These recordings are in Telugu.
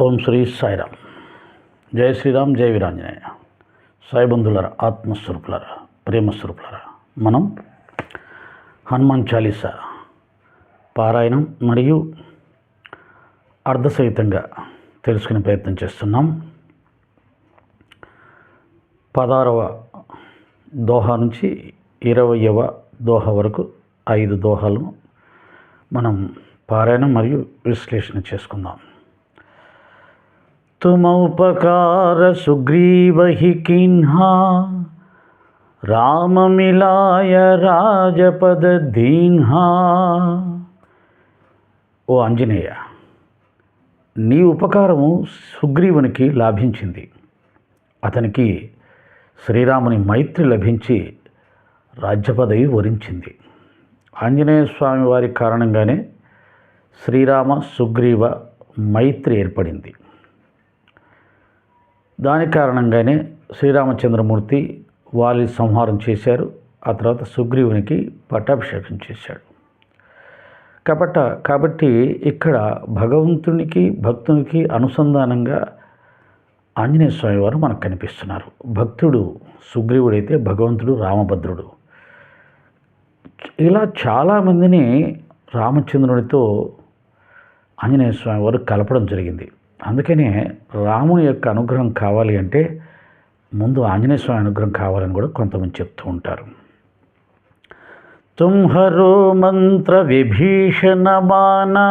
ఓం శ్రీ సాయిరామ్. జయ శ్రీరామ్ జయ వీరాంజనేయ. సాయిబంధులర ఆత్మస్వరూపులర ప్రేమస్వరూపులర. మనం హనుమాన్ చాలీసా పారాయణం మరియు అర్ధసహితంగా తెలుసుకునే ప్రయత్నం చేస్తున్నాం. పదహారవ దోహ నుంచి ఇరవయవ దోహ వరకు ఐదు దోహాలను మనం పారాయణం మరియు విశ్లేషణ చేసుకుందాం. तुमौपकार सुग्रीवहि किन्हा రామమిలాయ రాజపద దీన్హా ఓ ఆంజనేయ నీ ఉపకారము సుగ్రీవునికి లాభించింది అతనికి శ్రీరాముని మైత్రి లభించి రాజ్యపదవి వరించింది ఆంజనేయ స్వామి వారి కారణంగానే శ్రీరామ సుగ్రీవ మైత్రి ఏర్పడింది దాని కారణంగానే శ్రీరామచంద్రమూర్తి వాలి సంహారం చేశారు. ఆ తర్వాత సుగ్రీవునికి పట్టాభిషేకం చేశాడు. కాబట్టి కాబట్టి ఇక్కడ భగవంతునికి భక్తునికి అనుసంధానంగా ఆంజనేయ స్వామి వారు మనకు కనిపిస్తున్నారు. భక్తుడు సుగ్రీవుడైతే భగవంతుడు రామభద్రుడు. ఇలా చాలామందిని రామచంద్రుడితో ఆంజనేయ స్వామి వారు కలపడం జరిగింది. అందుకనే రాముని యొక్క అనుగ్రహం కావాలి అంటే ముందు ఆంజనేయ స్వామి అనుగ్రహం కావాలని కూడా కొంతమంది చెప్తూ ఉంటారు. తుంహరో మంత్ర విభీషణ మానా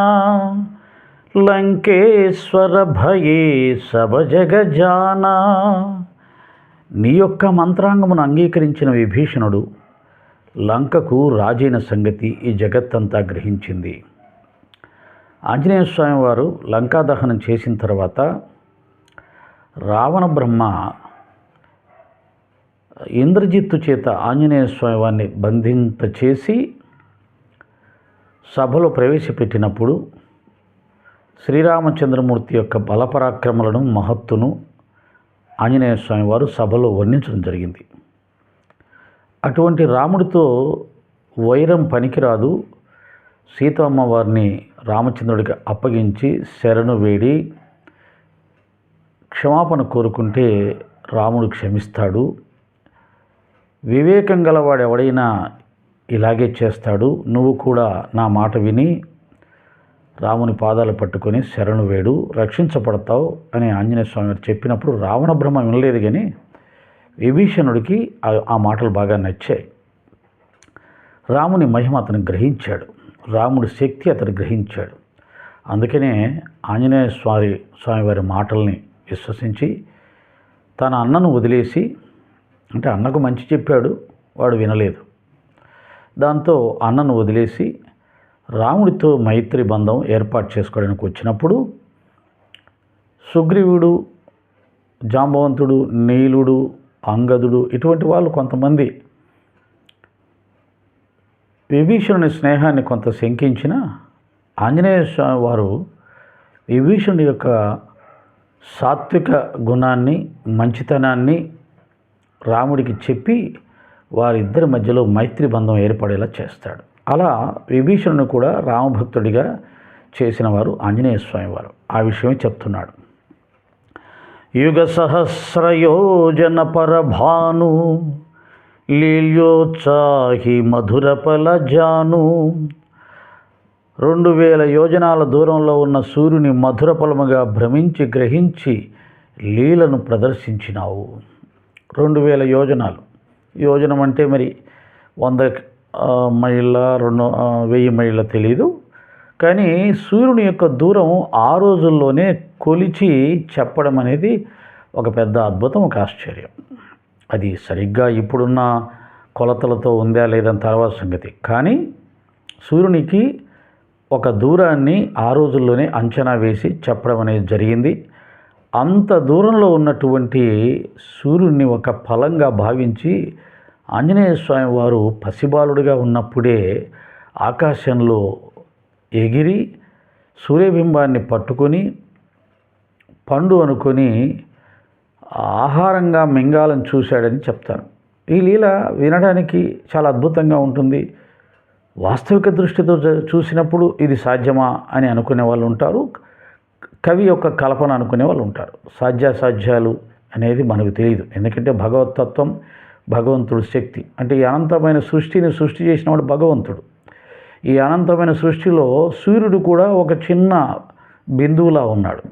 లంకేశ్వర భయే సభ జగజానా. నీ యొక్క మంత్రాంగమును అంగీకరించిన విభీషణుడు లంకకు రాజైన సంగతి ఈ జగత్తంతా గ్రహించింది. ఆంజనేయ స్వామి వారు లంకా దహనం చేసిన తర్వాత రావణ బ్రహ్మ ఇంద్రజిత్తు చేత ఆంజనేయ స్వామి వారిని బంధింపచేసి సభలో ప్రవేశపెట్టినప్పుడు శ్రీరామచంద్రమూర్తి యొక్క బలపరాక్రమలను మహత్తును ఆంజనేయ స్వామి వారు సభలో వర్ణించడం జరిగింది. అటువంటి రాముడితో వైరం పనికిరాదు. సీతమ్మ వారిని రామచంద్రుడికి అప్పగించి శరణు వేడి క్షమాపణ కోరుకుంటే రాముడు క్షమిస్తాడు. వివేకం గలవాడు ఎవడైనా ఇలాగే చేస్తాడు. నువ్వు కూడా నా మాట విని రాముని పాదాలు పట్టుకొని శరణు వేడు రక్షించబడతావు అని ఆంజనేయ స్వామి గారు చెప్పినప్పుడు రావణ బ్రహ్మ వినలేదు కానీ విభీషణుడికి ఆ మాటలు బాగా నచ్చాయి. రాముని మహిమ అతను గ్రహించాడు. రాముడి శక్తి అతడు గ్రహించాడు. అందుకనే ఆంజనేయ స్వామి స్వామివారి మాటల్ని విశ్వసించి తన అన్నను వదిలేసి అంటే అన్నకు మంచి చెప్పాడు వాడు వినలేదు. దాంతో అన్నను వదిలేసి రాముడితో మైత్రి బంధం ఏర్పాటు చేసుకోవడానికి వచ్చినప్పుడు సుగ్రీవుడు జాంబవంతుడు నీలుడు అంగదుడు ఇటువంటి వాళ్ళు కొంతమంది విభీషణుని స్నేహాన్ని కొంత శంకించిన ఆంజనేయ స్వామి వారు విభీషణుడి యొక్క సాత్విక గుణాన్ని మంచితనాన్ని రాముడికి చెప్పి వారిద్దరి మధ్యలో మైత్రి బంధం ఏర్పడేలా చేస్తాడు. అలా విభీషణుని కూడా రామభక్తుడిగా చేసిన వారు ఆంజనేయ స్వామి వారు. ఆ విషయమే చెప్తున్నాడు. యుగ సహస్రయోజన పరభాను లీల్యోత్సాహి మధురపల జాను. రెండు వేల యోజనాల దూరంలో ఉన్న సూర్యుని మధురపలముగా భ్రమించి గ్రహించి లీలను ప్రదర్శించినావు. రెండు వేల యోజనాలు. యోజనం అంటే మరి వంద మైళ్ళ రెండు వెయ్యి మైళ్ళ తెలీదు. కానీ సూర్యుని యొక్క దూరం ఆ రోజుల్లోనే కొలిచి చెప్పడం అనేది ఒక పెద్ద అద్భుతం ఒక ఆశ్చర్యం. అది సరిగ్గా ఇప్పుడున్న కొలతలతో ఉందా లేదని తర్వాత సంగతి. కానీ సూర్యునికి ఒక దూరాన్ని ఆ రోజుల్లోనే అంచనా వేసి చెప్పడం అనేది జరిగింది. అంత దూరంలో ఉన్నటువంటి సూర్యుడిని ఒక ఫలంగా భావించి ఆంజనేయ స్వామి వారు పసిబాలుడిగా ఉన్నప్పుడే ఆకాశంలో ఎగిరి సూర్యబింబాన్ని పట్టుకొని పండు అనుకొని ఆహారంగా మింగాలని చూశాడని చెప్తాను ఈ లీల వినడానికి చాలా అద్భుతంగా ఉంటుంది. వాస్తవిక దృష్టితో చూసినప్పుడు ఇది సాధ్యమా అని అనుకునే వాళ్ళు ఉంటారు. కవి యొక్క కల్పన అనుకునే వాళ్ళు ఉంటారు. సాధ్యాసాధ్యాలు అనేది మనకు తెలియదు. ఎందుకంటే భగవతత్వం భగవంతుడు శక్తి. అంటే ఈ అనంతమైన సృష్టిని సృష్టి చేసినవాడు భగవంతుడు. ఈ అనంతమైన సృష్టిలో సూర్యుడు కూడా ఒక చిన్న బిందువులా ఉన్నాడు.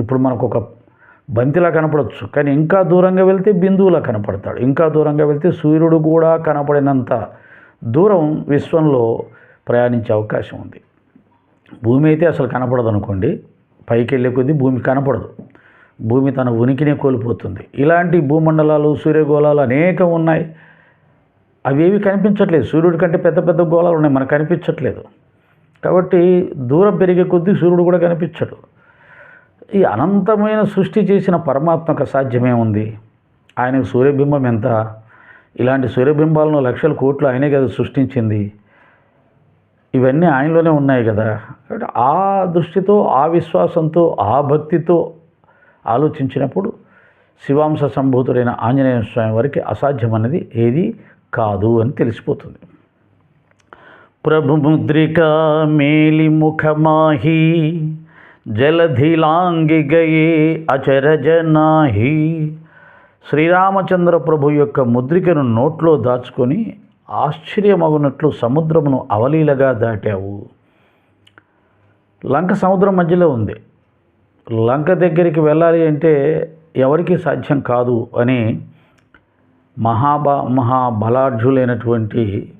ఇప్పుడు మనకు ఒక బంతిలా కనపడవచ్చు కానీ ఇంకా దూరంగా వెళ్తే బిందువులా కనపడతాడు. ఇంకా దూరంగా వెళ్తే సూర్యుడు కూడా కనపడినంత దూరం విశ్వంలో ప్రయాణించే అవకాశం ఉంది. భూమి అయితే అసలు కనపడదు అనుకోండి పైకి వెళ్ళే కొద్దీ భూమి కనపడదు. భూమి తన ఉనికినే కోల్పోతుంది. ఇలాంటి భూమండలాలు సూర్యగోళాలు అనేకం ఉన్నాయి. అవేవి కనిపించట్లేదు. సూర్యుడి కంటే పెద్ద పెద్ద గోళాలు ఉన్నాయి. మనకు కనిపించట్లేదు. కాబట్టి దూరం పెరిగే కొద్దీ సూర్యుడు కూడా కనిపించడు. ఈ అనంతమైన సృష్టి చేసిన పరమాత్మకు సాధ్యమే ఉంది. ఆయనకు సూర్యబింబం ఎంత? ఇలాంటి సూర్యబింబాలను లక్షల కోట్లు ఆయనే కదా సృష్టించింది. ఇవన్నీ ఆయనలోనే ఉన్నాయి కదా. కాబట్టి ఆ దృష్టితో ఆ విశ్వాసంతో ఆ భక్తితో ఆలోచించినప్పుడు శివాంశ సంభూతుడైన ఆంజనేయ స్వామి వారికి అసాధ్యమన్నది ఏది కాదు అని తెలిసిపోతుంది. ప్రభుముద్రిక మేలి ముఖమాహి జలధిలాంగి గయే అచరజ నాహి శ్రీరామచంద్ర ప్రభు యొక్క ముద్రికను నోట్లో దాచుకొని ఆశ్చర్యమగునట్లు సముద్రమును అవలీలగా దాటావు. లంక సముద్రం మధ్యలో ఉంది. లంక దగ్గరికి వెళ్ళాలి అంటే ఎవరికి సాధ్యం కాదు అని మహాబా మహాబలాఢ్యులైనటువంటి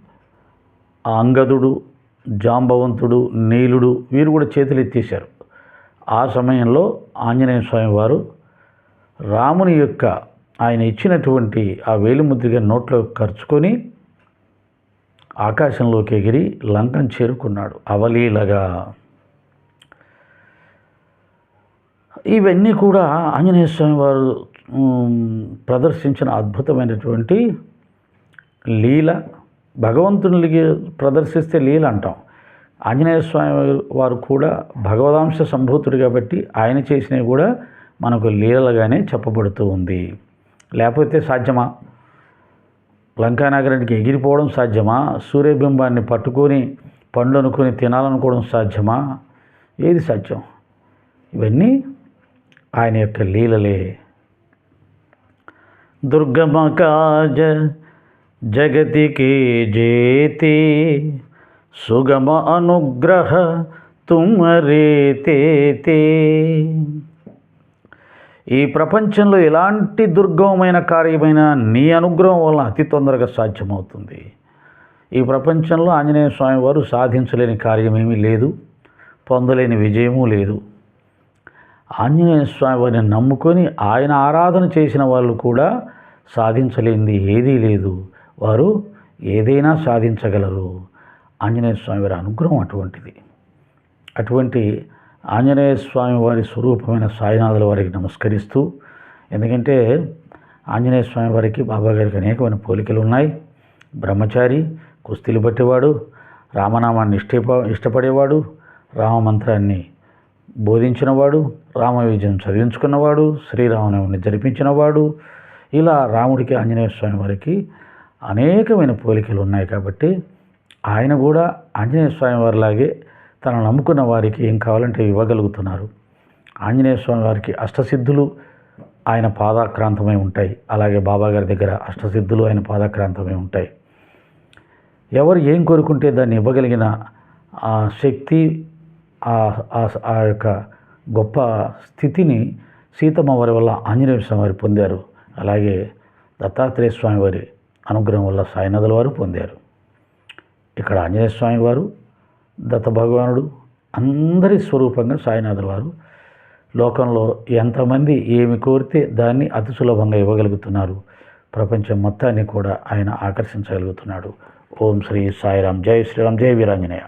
అంగదుడు జాంబవంతుడు నీలుడు వీరు కూడా చేతులు ఎత్తేశారు ఆ సమయంలో ఆంజనేయ స్వామి వారు రాముని యొక్క ఆయన ఇచ్చినటువంటి ఆ వేలిముద్రిక నోట్లో ఖర్చుకొని ఆకాశంలోకి ఎగిరి లంకను చేరుకున్నాడు. అవలీలగా. ఇవన్నీ కూడా ఆంజనేయ స్వామి వారు ప్రదర్శించిన అద్భుతమైనటువంటి లీల. భగవంతునికి ప్రదర్శిస్తే లీల అంటాం. ఆంజనేయ స్వామి వారు కూడా భగవదాంశ సంభూతుడు కాబట్టి ఆయన చేసినవి కూడా మనకు లీలలుగానే చెప్పబడుతూ ఉంది. లేకపోతే సాధ్యమా? లంకానగరానికి ఎగిరిపోవడం సాధ్యమా? సూర్యబింబాన్ని పట్టుకొని పండ్లు అనుకొని తినాలనుకోవడం సాధ్యమా? ఏది సాధ్యం? ఇవన్నీ ఆయన యొక్క లీలలే. దుర్గమ కాజ జగతికి జేతే సుగమ అనుగ్రహ తుమరే ఈ ప్రపంచంలో ఎలాంటి దుర్గమమైన కార్యమైన నీ అనుగ్రహం వలన అతి తొందరగా సాధ్యమవుతుంది. ఈ ప్రపంచంలో ఆంజనేయ స్వామి వారు సాధించలేని కార్యమేమీ లేదు పొందలేని విజయము లేదు. ఆంజనేయ స్వామి వారిని నమ్ముకొని ఆయన ఆరాధన చేసిన వాళ్ళు కూడా సాధించలేనిది ఏదీ లేదు. వారు ఏదైనా సాధించగలరు. ఆంజనేయ స్వామి వారి అనుగ్రహం అటువంటిది. అటువంటి ఆంజనేయ స్వామి వారి స్వరూపమైన సాయినాథుల వారికి నమస్కరిస్తూ ఎందుకంటే ఆంజనేయ స్వామి వారికి బాబా గారికి అనేకమైన పోలికలు ఉన్నాయి. బ్రహ్మచారి కుస్తీలు పట్టేవాడు రామనామాన్ని ఇష్ట ఇష్టపడేవాడు రామమంత్రాన్ని బోధించినవాడు రామ విజయం చదివించుకున్నవాడు శ్రీరామనవమిని జరిపించినవాడు ఇలా రాముడికి ఆంజనేయ స్వామి వారికి అనేకమైన పోలికలు ఉన్నాయి కాబట్టి ఆయన కూడా ఆంజనేయ స్వామి వారిలాగే తను నమ్ముకున్న వారికి ఏం కావాలంటే ఇవ్వగలుగుతున్నారు. ఆంజనేయ స్వామి వారికి అష్టసిద్ధులు ఆయన పాదాక్రాంతమై ఉంటాయి. అలాగే బాబా గారి దగ్గర అష్టసిద్ధులు ఆయన పాదాక్రాంతమై ఉంటాయి. ఎవరు ఏం కోరుకుంటే దాన్ని ఇవ్వగలిగిన ఆ శక్తి ఆ ఆ- ఆ యొక్క గొప్ప స్థితిని సీతమ్మ వారి వల్ల ఆంజనేయ స్వామి వారు పొందారు. అలాగే దత్తాత్రేయ స్వామి వారి అనుగ్రహం వల్ల సాయినాథుల వారు పొందారు. ఇక్కడ ఆంజనేయ స్వామి వారు దత్త భగవానుడు అందరి స్వరూపంగా సాయినాథుల వారు. లోకంలో ఎంతమంది ఏమి కోరితే దాన్ని అతి సులభంగా ఇవ్వగలుగుతున్నారు. ప్రపంచం మొత్తాన్ని కూడా ఆయన ఆకర్షించగలుగుతున్నాడు. ఓం శ్రీ సాయిరామ్. జై శ్రీరామ్. జై వీరాంజనేయ.